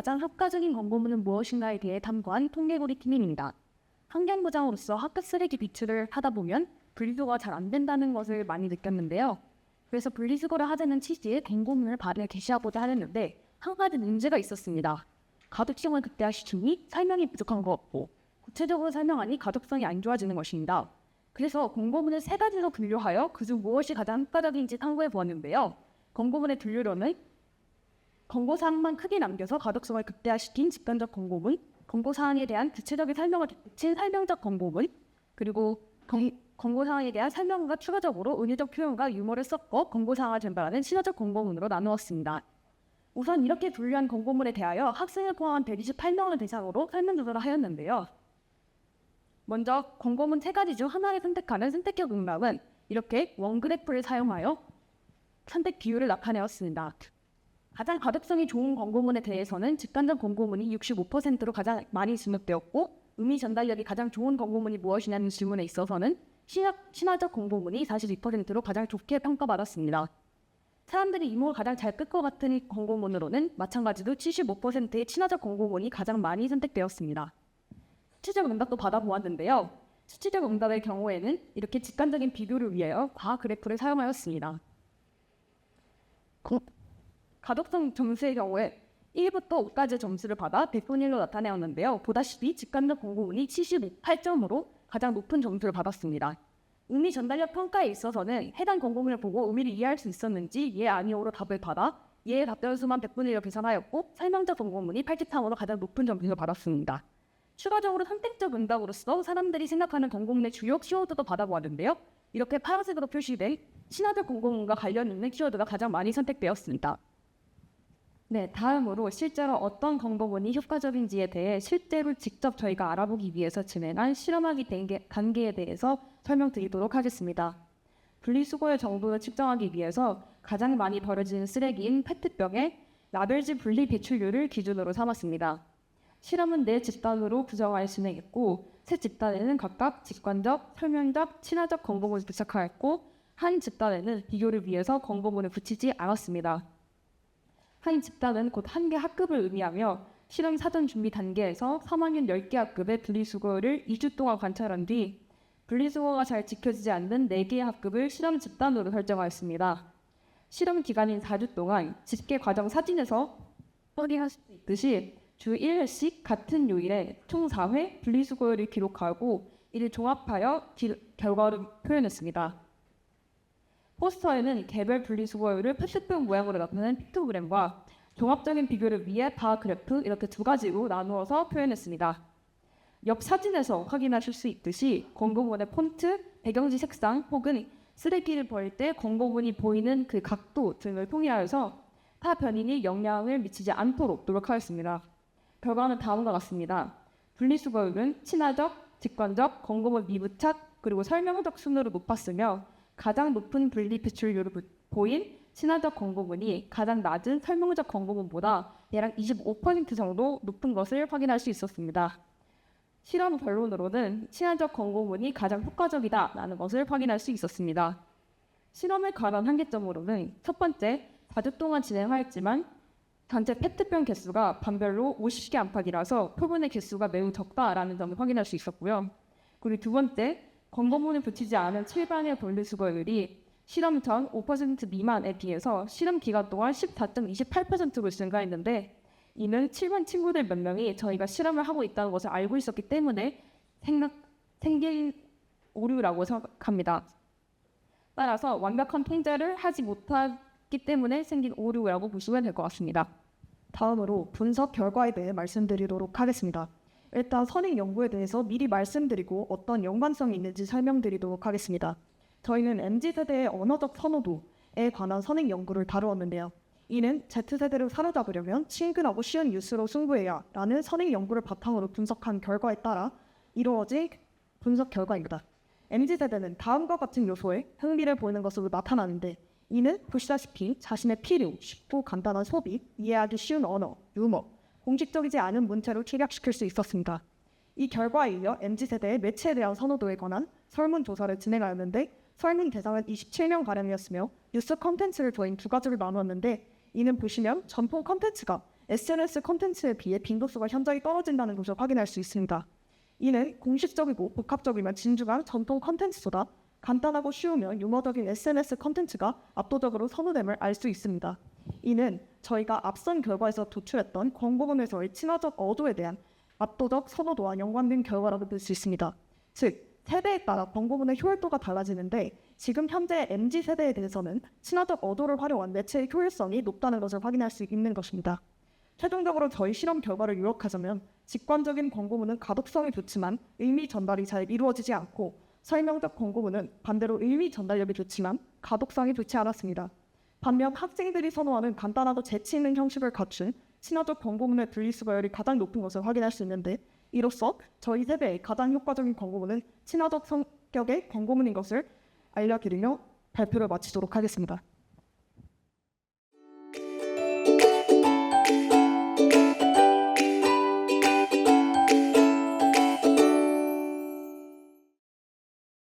가장 효과적인 광고문은 무엇인가에 대해 탐구한 통계고리 팀입니다. 환경부장으로서 학교 쓰레기 비출을 하다 보면 분리수거가 잘 안 된다는 것을 많이 느꼈는데요. 그래서 분리수거를 하자는 취지의 광고문을 발을 게시하고자 하였는데 한 가지 문제가 있었습니다. 가독성을 극대화시키니 설명이 부족한 것 같고 구체적으로 설명하니 가독성이 안 좋아지는 것입니다. 그래서 광고문을 세 가지로 분류하여 그중 무엇이 가장 효과적인지 탐구해 보았는데요. 광고문의 분류로는 광고사항만 크게 남겨서 가독성을 극대화시킨 직관적 광고문, 광고사항에 대한 구체적인 설명을 덧붙인 설명적 광고문, 그리고 광, 광고사항에 대한 설명과 추가적으로 은유적 표현과 유머를 섞어 광고사항을 전달하는 신화적 광고문으로 나누었습니다. 우선 이렇게 분류한 광고문에 대하여 학생을 포함한 128명을 대상으로 설명조사를 하였는데요. 먼저 광고문 세 가지 중 하나를 선택하는 선택형 응답은 이렇게 원그래프를 사용하여 선택 비율을 나타내었습니다. 가장 가독성이 좋은 광고문에 대해서는 직관적 광고문이 65%로 가장 많이 지목되었고 의미 전달력이 가장 좋은 광고문이 무엇이냐는 질문에 있어서는 신화, 신화적 광고문이 42%로 가장 좋게 평가받았습니다. 사람들이 이목을 가장 잘 끌 것 같은 광고문으로는 마찬가지로 75%의 친화적 광고문이 가장 많이 선택되었습니다. 수치적 응답도 받아보았는데요. 수치적 응답의 경우에는 이렇게 직관적인 비교를 위하여 과 그래프를 사용하였습니다. 고- 가독성 점수의 경우에 1부터 5까지 점수를 받아 100분 1로 나타내었는데요. 보다시피 직관적 공고문이 78점으로 가장 높은 점수를 받았습니다. 의미 전달력 평가에 있어서는 해당 공고문을 보고 의미를 이해할 수 있었는지 예 아니오로 답을 받아 예의 답변 수만 100분 1로 계산하였고 설명적 공고문이 83으로 가장 높은 점수를 받았습니다. 추가적으로 선택적 응답으로서 사람들이 생각하는 공고문의 주요 키워드도 받아보았는데요. 이렇게 파란색으로 표시된 신화적 공고문과 관련 있는 키워드가 가장 많이 선택되었습니다. 네, 다음으로 실제로 어떤 광고문이 효과적인지에 대해 실제로 직접 저희가 알아보기 위해서 진행한 실험하기 단계, 단계에 대해서 설명드리도록 하겠습니다. 분리수거의 정도를 측정하기 위해서 가장 많이 버려지는 쓰레기인 페트병의 라벨지 분리 배출률을 기준으로 삼았습니다. 실험은 네 집단으로 구성하여 진행했고 세 집단에는 각각 직관적, 설명적, 친화적 광고문을 부착하였고 한 집단에는 비교를 위해서 광고문을 붙이지 않았습니다. 한 집단은 곧 한 개 학급을 의미하며 실험 사전 준비 단계에서 3학년 10개 학급의 분리수거를 2주 동안 관찰한 뒤 분리수거가 잘 지켜지지 않는 4개의 학급을 실험 집단으로 설정하였습니다. 실험 기간인 4주 동안 집계 과정 사진에서 확인할 수 있듯이 주 1회씩 같은 요일에 총 4회 분리수거를 기록하고 이를 종합하여 기- 결과를 표현했습니다. 포스터에는 개별 분리수거율을 페트병 모양으로 나타낸 픽토그램과 종합적인 비교를 위해 바 그래프 이렇게 두 가지로 나누어서 표현했습니다. 옆 사진에서 확인하실 수 있듯이 광고문의 폰트, 배경지 색상 혹은 쓰레기를 버릴 때 광고문이 보이는 그 각도 등을 통일하여서 타 변인이 영향을 미치지 않도록 노력하였습니다. 결과는 다음과 같습니다. 분리수거율은 친화적, 직관적, 광고문 미부착, 그리고 설명적 순으로 높았으며 가장 높은 분리 배출률을 부- 보인 친화적 광고문이 가장 낮은 설명적 광고문보다 대략 25% 정도 높은 것을 확인할 수 있었습니다. 실험 결론으로는 친화적 광고문이 가장 효과적이다라는 것을 확인할 수 있었습니다. 실험에 관한 한계점으로는 첫 번째, 4주 동안 진행하였지만 단체 페트병 개수가 반별로 50개 안팎이라서 표본의 개수가 매우 적다라는 점을 확인할 수 있었고요. 그리고 두 번째, 광고문을 붙이지 않은 7반의 분리수거율이 실험 전 5% 미만에 비해서 실험 기간 동안 14.28%로 증가했는데 이는 7반 친구들 몇 명이 저희가 실험을 하고 있다는 것을 알고 있었기 때문에 생각, 생긴 오류라고 생각합니다. 따라서 완벽한 통제를 하지 못했기 때문에 생긴 오류라고 보시면 될 것 같습니다. 다음으로 분석 결과에 대해 말씀드리도록 하겠습니다. 일단 선행 연구에 대해서 미리 말씀드리고 어떤 연관성이 있는지 설명드리도록 하겠습니다. 저희는 MZ세대의 언어적 선호도에 관한 선행 연구를 다루었는데요. 이는 Z세대를 사로잡으려면 친근하고 쉬운 뉴스로 승부해야 라는 선행 연구를 바탕으로 분석한 결과에 따라 이루어진 분석 결과입니다. MZ세대는 다음과 같은 요소에 흥미를 보이는 것으로 나타나는데 이는 보시다시피 자신의 필요, 쉽고 간단한 소비, 이해하기 쉬운 언어, 유머, 공식적이지 않은 문체로 취약시킬 수 있었습니다. 이 결과에 이어 MZ세대의 매체에 대한 선호도에 관한 설문조사를 진행하였는데 설문 대상은 27명 가량이었으며 뉴스 컨텐츠를 저희 두 가지로 나누었는데 이는 보시면 전통 컨텐츠가 SNS 콘텐츠에 비해 빈도수가 현저히 떨어진다는 것을 확인할 수 있습니다. 이는 공식적이고 복합적이면 진중한 전통 콘텐츠보다 간단하고 쉬우며 유머적인 SNS 콘텐츠가 압도적으로 선호됨을 알 수 있습니다. 이는 저희가 앞선 결과에서 도출했던 광고문에서의 친화적 어도에 대한 압도적 선호도와 연관된 결과라고 볼 수 있습니다. 즉, 세대에 따라 광고문의 효율도가 달라지는데 지금 현재 MZ 세대에 대해서는 친화적 어도를 활용한 매체의 효율성이 높다는 것을 확인할 수 있는 것입니다. 최종적으로 저희 실험 결과를 요약하자면 직관적인 광고문은 가독성이 좋지만 의미 전달이 잘 이루어지지 않고 설명적 광고문은 반대로 의미 전달력이 좋지만 가독성이 좋지 않았습니다. 반면 학생들이 선호하는 간단하고 재치 있는 형식을 갖춘 친화적 광고문의 분리수거율이 가장 높은 것을 확인할 수 있는데 이로써 저희 세대의 가장 효과적인 광고문은 친화적 성격의 광고문인 것을 알려드리며 발표를 마치도록 하겠습니다.